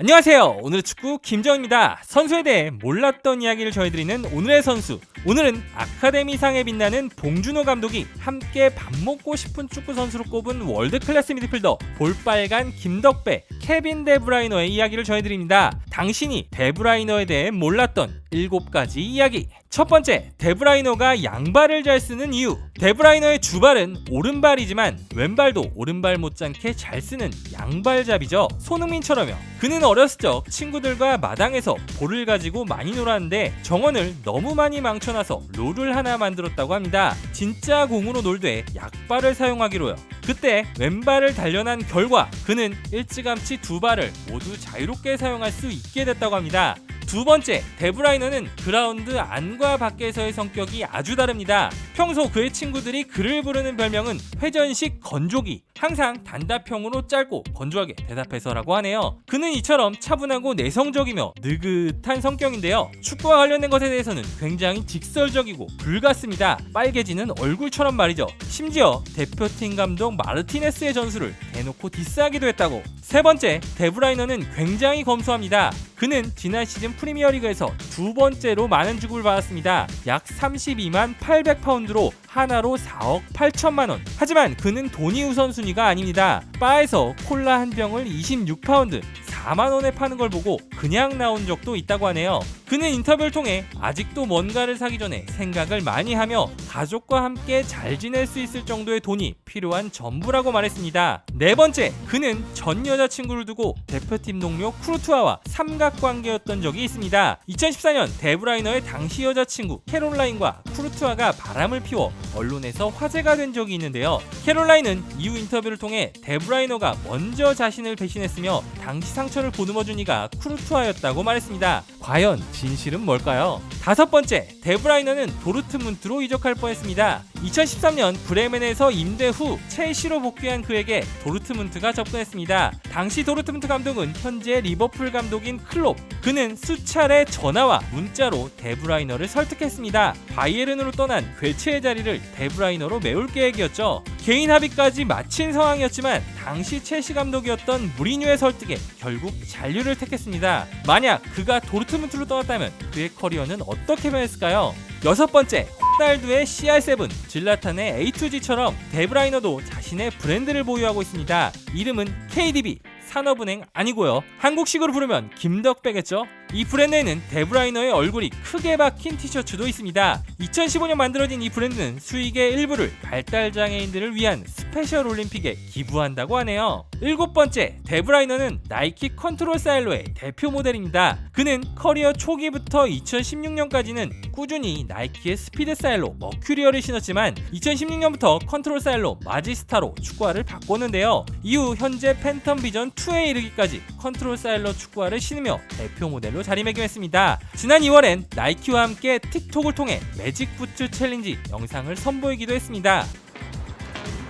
안녕하세요. 오늘의 축구 김정입니다. 선수에 대해 몰랐던 이야기를 전해드리는 오늘의 선수. 오늘은 아카데미상에 빛나는 봉준호 감독이 함께 밥 먹고 싶은 축구 선수로 꼽은 월드 클래스 미드필더 볼빨간 김덕배, 케빈 데브라이너의 이야기를 전해드립니다. 당신이 데브라이너에 대해 몰랐던 7가지 이야기. 첫 번째, 데브라이너가 양발을 잘 쓰는 이유. 데브라이너의 주발은 오른발이지만 왼발도 오른발 못지않게 잘 쓰는 양발잡이죠. 손흥민처럼요. 그는 어렸을 적 친구들과 마당에서 볼을 가지고 많이 놀았는데 정원을 너무 많이 망쳐놔서 롤을 하나 만들었다고 합니다. 진짜 공으로 놀되 약발을 사용하기로요. 그때 왼발을 단련한 결과 그는 일찌감치 두 발을 모두 자유롭게 사용할 수 있게 됐다고 합니다. 두 번째, 데브라이너는 그라운드 안과 밖에서의 성격이 아주 다릅니다. 평소 그의 친구들이 그를 부르는 별명은 회전식 건조기. 항상 단답형으로 짧고 건조하게 대답해서라고 하네요. 그는 이처럼 차분하고 내성적이며 느긋한 성격인데요. 축구와 관련된 것에 대해서는 굉장히 직설적이고 불같습니다. 빨개지는 얼굴처럼 말이죠. 심지어 대표팀 감독 마르티네스의 전술을 대놓고 디스하기도 했다고. 세 번째, 데브라이너는 굉장히 검소합니다. 그는 지난 시즌 프리미어리그에서 두 번째로 많은 주급을 받았습니다. 약 32만 800파운드로 하나로 4억 8천만 원. 하지만 그는 돈이 우선순위 가 아닙니다. 바에서 콜라 한 병을 26파운드, 4만 원에 파는 걸 보고 그냥 나온 적도 있다고 하네요. 그는 인터뷰를 통해 아직도 뭔가를 사기 전에 생각을 많이 하며 가족과 함께 잘 지낼 수 있을 정도의 돈이 필요한 전부라고 말했습니다. 네 번째, 그는 전 여자친구를 두고 대표팀 동료 크루투아와 삼각관계였던 적이 있습니다. 2014년 데브라이너의 당시 여자친구 캐롤라인과 크루투아가 바람을 피워 언론에서 화제가 된 적이 있는데요. 캐롤라인은 이후 인터뷰를 통해 데브라이너가 먼저 자신을 배신했으며 당시 상처를 보듬어준 이가 크루투아였다고 말했습니다. 과연 진실은 뭘까요? 다섯 번째, 데브라이너는 도르트문트로 이적할 뻔했습니다. 2013년 브레멘에서 임대 후 첼시로 복귀한 그에게 도르트문트가 접근했습니다. 당시 도르트문트 감독은 현재 리버풀 감독인 클롭. 그는 수차례 전화와 문자로 데브라이너를 설득했습니다. 바이에른으로 떠난 괴체의 자리를 데브라이너로 메울 계획이었죠. 개인 합의까지 마친 상황이었지만 당시 첼시 감독이었던 무리뉴의 설득에 결국 잔류를 택했습니다. 만약 그가 도르트문트로 떠났다면 그의 커리어는 어떻게 변했을까요? 여섯 번째, 호날두의 CR7, 질라탄의 A2G처럼 데브라이너도 자신의 브랜드를 보유하고 있습니다. 이름은 KDB, 산업은행 아니고요. 한국식으로 부르면 김덕배겠죠? 이 브랜드에는 데브라이너의 얼굴이 크게 박힌 티셔츠도 있습니다. 2015년 만들어진 이 브랜드는 수익의 일부를 발달 장애인들을 위한 스페셜 올림픽에 기부한다고 하네요. 일곱 번째, 데브라이너는 나이키 컨트롤 사일로의 대표 모델입니다. 그는 커리어 초기부터 2016년까지는 꾸준히 나이키의 스피드 사일로 머큐리어를 신었지만 2016년부터 컨트롤 사일로 마지스타로 축구화를 바꿨는데요. 이후 현재 팬텀 비전 2에 이르기까지 컨트롤 사일러 축구화를 신으며 대표 모델 로 자리매김했습니다. 지난 2월엔 나이키와 함께 틱톡을 통해 매직 부츠 챌린지 영상을 선보이기도 했습니다.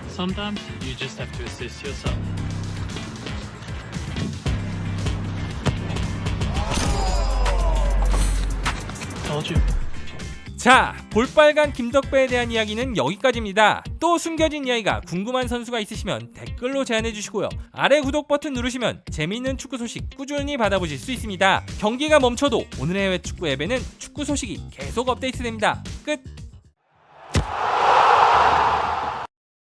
Sometimes you just have to assist yourself. Told. 자, 볼빨간 김덕배에 대한 이야기는 여기까지입니다. 또 숨겨진 이야기가 궁금한 선수가 있으시면 댓글로 제안해 주시고요. 아래 구독 버튼 누르시면 재미있는 축구 소식 꾸준히 받아보실 수 있습니다. 경기가 멈춰도 오늘의 해외 축구 앱에는 축구 소식이 계속 업데이트됩니다. 끝.